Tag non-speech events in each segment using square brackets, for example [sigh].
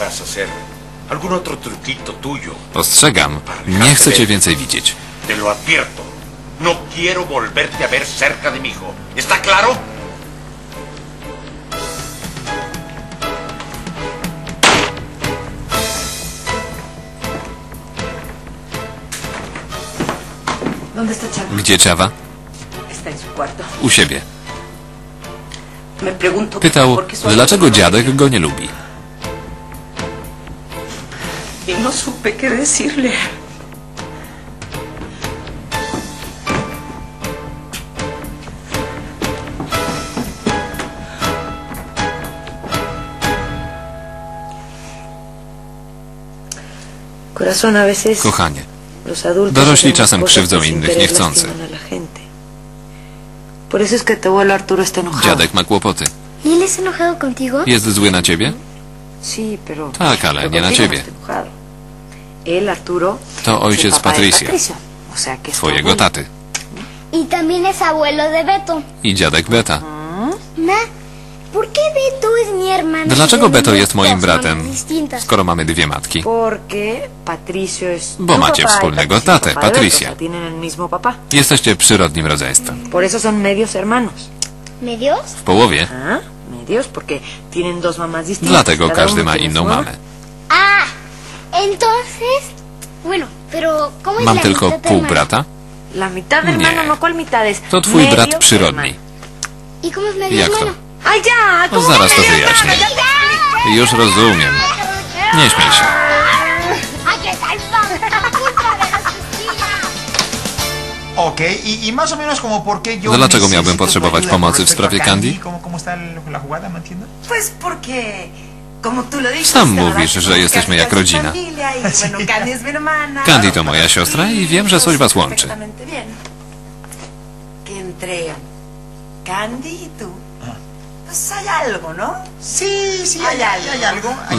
podrás hacer algún otro truquito tuyo. Ostrzegam, nie chcę cię więcej widzieć. Te lo advierto. No quiero volverte a ver cerca de mi hijo. ¿Está claro? ¿Dónde está Chava? Gdzie Czawa? Está en su cuarto. U siebie. Pytał, por qué su dlaczego abuelo- dziadek go nie lubi. Y no supe qué decirle. Corazón, a veces Kochanie, los adultos Dorośli czasem krzywdzą innych niechcący. lastiman a la gente. Por eso es que tu abuelo Arturo está enojado. dziadek ma kłopoty. ¿Y él es enojado contigo? Jest zły na ciebie? Sí, pero... Tak, ale pero nie na ciebie. no está enojado. Él, Arturo... To ojciec de Patricia. Twojego taty. Y también es abuelo de Beto. I dziadek Beta. Ma, ¿por qué Beto es mi hermano? Dlaczego Y Beto jest moim bratem, skoro mamy dwie matki? Bo tu macie y wspólnego tatę, Beto, Patricia. Jesteście przyrodnim rodzeństwem. W połowie. Dlatego każdy ma inną mamę. Entonces... Bueno, pero ¿cómo es Mam la tylko mitad pół brata. La mitad Nie. hermano, no cuál mitades. To twój Medio brat przyrodni. hermano. ¿Y cómo es medio Jak to? hermano? Ya, No ¿cómo zaraz to medio wyjaśnię. hermano? Już rozumiem. Nie śmiej się. ¡Ay, qué salvaje! ¡Culpa de las costillas! Ok, y, y más o menos como por qué yo... Dlaczego necesito miałbym potrzebować pomocy w a sprawie Candy? ¿Cómo, cómo está el- la jugada, me entiendes? Pues porque, Sam mówisz, że jesteśmy jak rodzina. y, [laughs] Candy to moja siostra i wiem, że coś was łączy. Perfectamente bien. Que entre Candy y tú, pues hay algo, ¿no?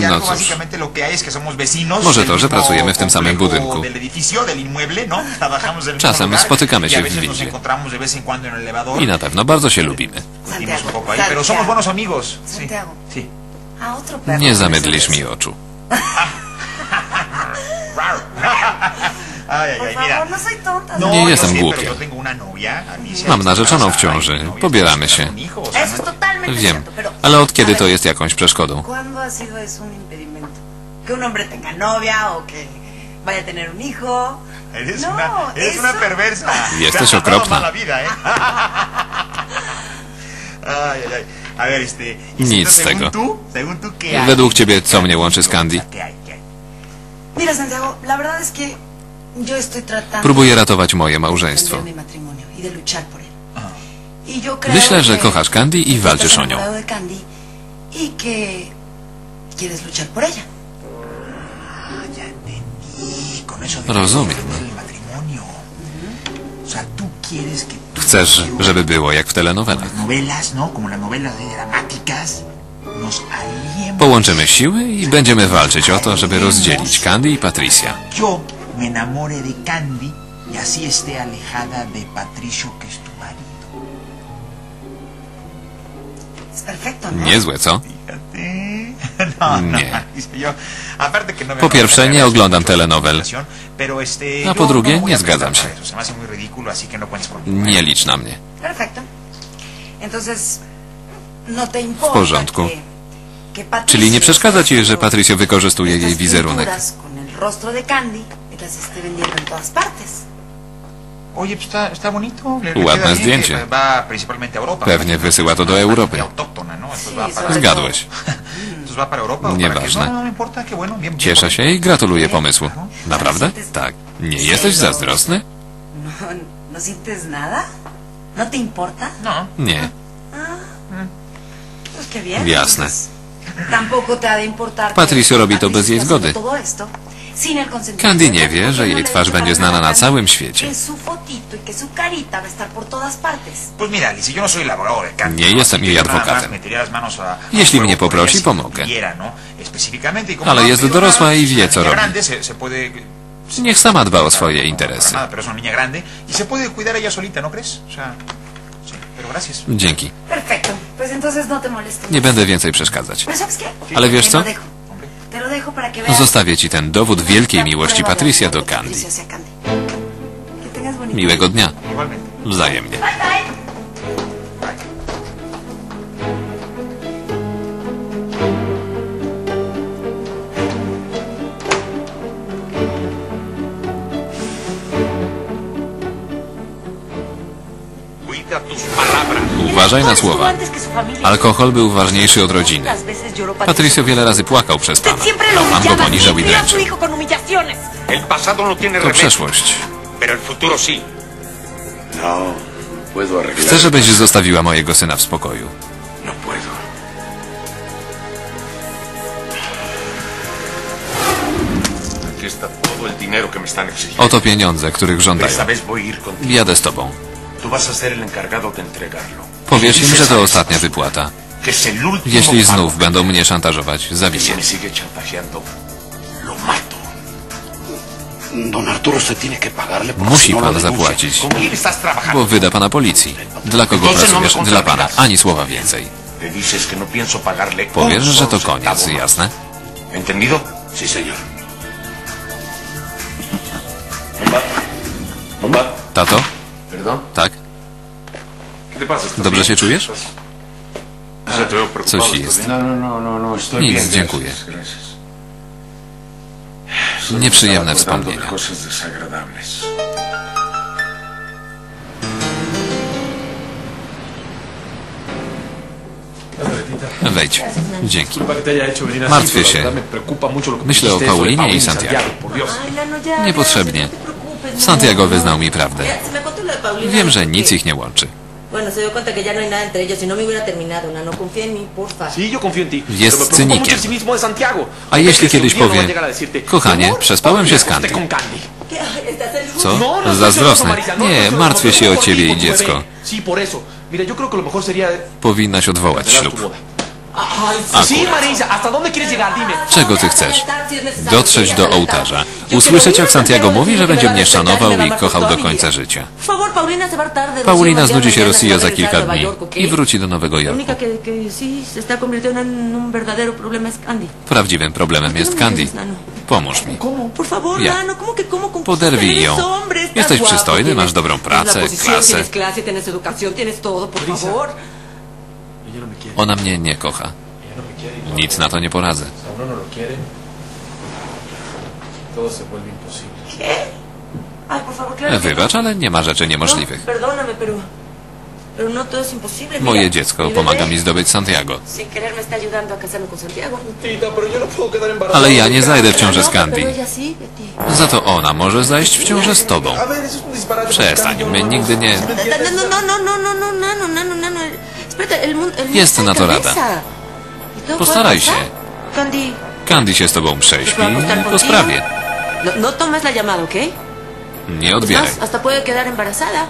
No cóż. básicamente lo que hay es que somos vecinos. Może del to, że pracujemy w tym samym budynku. Del edificio, del inmueble, ¿no? [laughs] Czasem spotykamy y się w windzie. encontramos de vez en cuando en el elevador. I na pewno bardzo się lubimy. Santiago, Nie no zamydlisz mi oczu. [laughs] No. No, Nie jestem Alicia, Mam narzeczoną w ciąży. Pobieramy się. Wiem. Ale od kiedy to jest jakąś przeszkodą? Que un hombre tenga novia o que vaya a tener un hijo. Eres, No, una, eres eso- una perversa. Y es okropna. vida, ¿eh? [laughs] Ay, ay, ay. Y Nic z según tego. Według ciebie, co mnie łączy z Candy? Próbuję ratować moje małżeństwo. y. Y Myślę, że kochasz Candy i walczysz o nią. Ah, Rozumiem. Chcesz, żeby było jak w novelas, ¿no? Połączymy siły i będziemy walczyć o to, żeby rozdzielić Candy i Patricia. Y ¿no? Niezłe, co? [laughs] No, no, Nie. [laughs] no Po pierwsze, nie oglądam telenowel. A po drugie, nie zgadzam się. Nie licz na mnie. W porządku. Czyli nie przeszkadza ci, że Patricio wykorzystuje jej wizerunek. y Ładne zdjęcie. Pewnie wysyła to do Europy. Zgadłeś. Nieważne. No, no, no Cieszę się i gratuluję pomysłu. Naprawdę? Tak. Nie jesteś zazdrosny? No, ¿No sientes nada? ¿No te importa? No. Nie. Jasne. Patricio robi to bez jej zgody. Candy nie wie, że jej twarz będzie znana na całym świecie. y no. Nie ¿no? jestem jej adwokatem. Jeśli mnie poprosi, pomogę. ¿no? Ale jest dorosła i wie, co robi. Niech sama dba o swoje interesy. y. Dzięki. Nie będę więcej przeszkadzać. Ale wiesz co? Zostawię ci ten dowód wielkiej miłości Patricia do Candy. Miłego dnia. Wzajemnie. Cuida tus palabras. Uważaj na słowa. Alkohol był ważniejszy od rodziny. Patricio wiele razy płakał przez pana. A pan go poniżał i dręczył. To przeszłość. No, Chcę, żebyś zostawiła mojego syna w spokoju. Oto pieniądze, których żądają. Jadę z tobą. Tú vas a ser el encargado de entregarlo. Powiesz im, Dices że to ostatnia wypłata. Que es el último Jeśli pago. znów będą mnie szantażować, Que zabiję. si me sigue chantajeando, lo mato. Don Arturo se tiene que pagarle por Musi si no lo pan denuncia. zapłacić, ¿Con quién estás trabajando? bo wyda pana policji. Dla kogo no pracujesz? Dla pana. Ani słowa więcej. Le dices que no pienso pagarle Powiesz, że to koniec, centavo más. jasne? ¿Entendido? Sí, señor. Tato? prawda? Tak. Dobrze się czujesz? Coś jest. Nic, dziękuję. Nieprzyjemne wspomnienia. Wejdź. Dzięki. Martwię się. Myślę o Paulinie i Santiago. Niepotrzebnie. Santiago wyznał mi prawdę. Wiem, że nic ich nie łączy. Jest cynikiem. A jeśli kiedyś powie, kochanie, przespałem się z Candy. Co? Zazdrosny. Nie, martwię się o ciebie i dziecko. Powinnaś odwołać ślub. Czego ty chcesz? Dotrzeć do ołtarza. Usłyszeć, jak Santiago mówi, że będzie mnie szanował i kochał do końca życia. Paulina znudzi się Rosją za kilka dni i wróci do Nowego Jorku. Prawdziwym problemem jest Candy. Pomóż mi. Ja. Poderwij ją. Jesteś przystojny, masz dobrą pracę, klasę. Ona mnie nie kocha. Nic na to nie poradzę. Wybacz, ale nie ma rzeczy niemożliwych. Moje dziecko pomaga mi zdobyć Santiago. Ale ja nie zajdę w ciążę z Candy. Za to ona może zajść w ciążę z tobą. Przestań, my nigdy nie... Jest na to rada. Postaraj się. Candy się z tobą prześpi po sprawie. Nie odbieraj.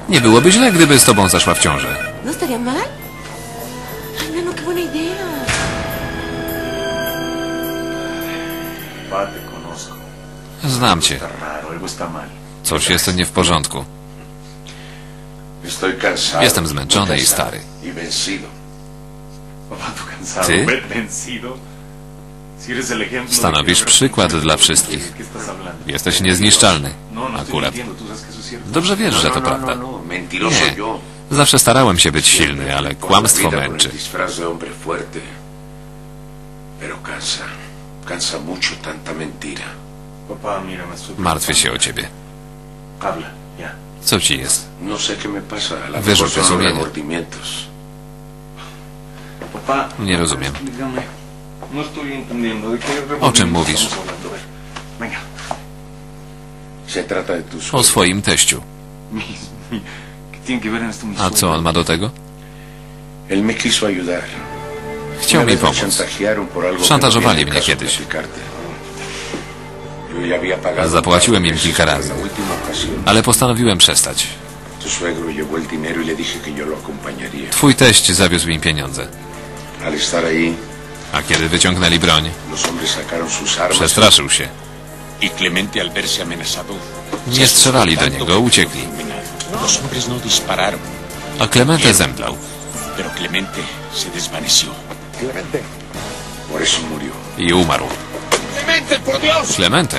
Nie byłoby źle, gdyby z tobą zaszła w ciąży. Znam cię. Coś jest nie w porządku. Jestem zmęczony i stary. Ty stanowisz przykład dla wszystkich. Jesteś niezniszczalny. Akurat. Dobrze wiesz, że to prawda. Nie. Zawsze starałem się być silny, ale kłamstwo męczy. Martwię się o ciebie. Co ci jest? Wyrzut sumienia. Nie rozumiem. O czym mówisz? O swoim teściu. A co on ma do tego? Chciał mi pomóc. Szantażowali mnie kiedyś. Zapłaciłem im kilka razy, ale postanowiłem przestać. Twój teść zawiózł im pieniądze. A kiedy wyciągnęli broń, przestraszył się. Nie strzelali do niego, uciekli. A Clemente zemdlał. I umarł. Clemente!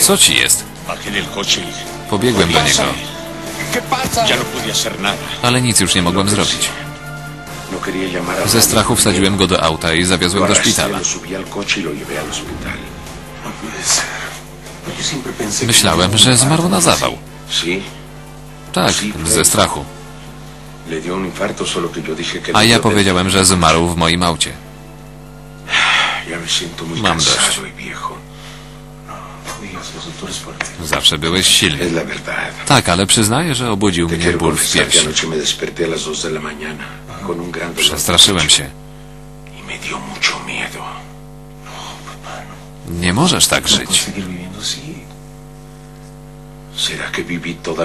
Co ci jest? Pobiegłem do niego. Ale nic już nie mogłem zrobić. Ze strachu wsadziłem go do auta i zawiozłem do szpitala. Myślałem, że zmarł na zawał. Tak, ze strachu. A ja powiedziałem, że zmarł w moim aucie. Ya me siento muy Mam cansado dość. y viejo. No digas eso, tú eres fuerte. Zawsze byłeś silny. Es la verdad. Tak, ale przyznaję, że obudził Te mnie quiero ból w confesar que piersi. anoche me desperté a las 2 de la mañana con un gran dolor de Przestraszyłem pecho się. y me dio mucho miedo. Nie możesz tak ¿Puedo żyć. seguir viviendo así? ¿Será que viví toda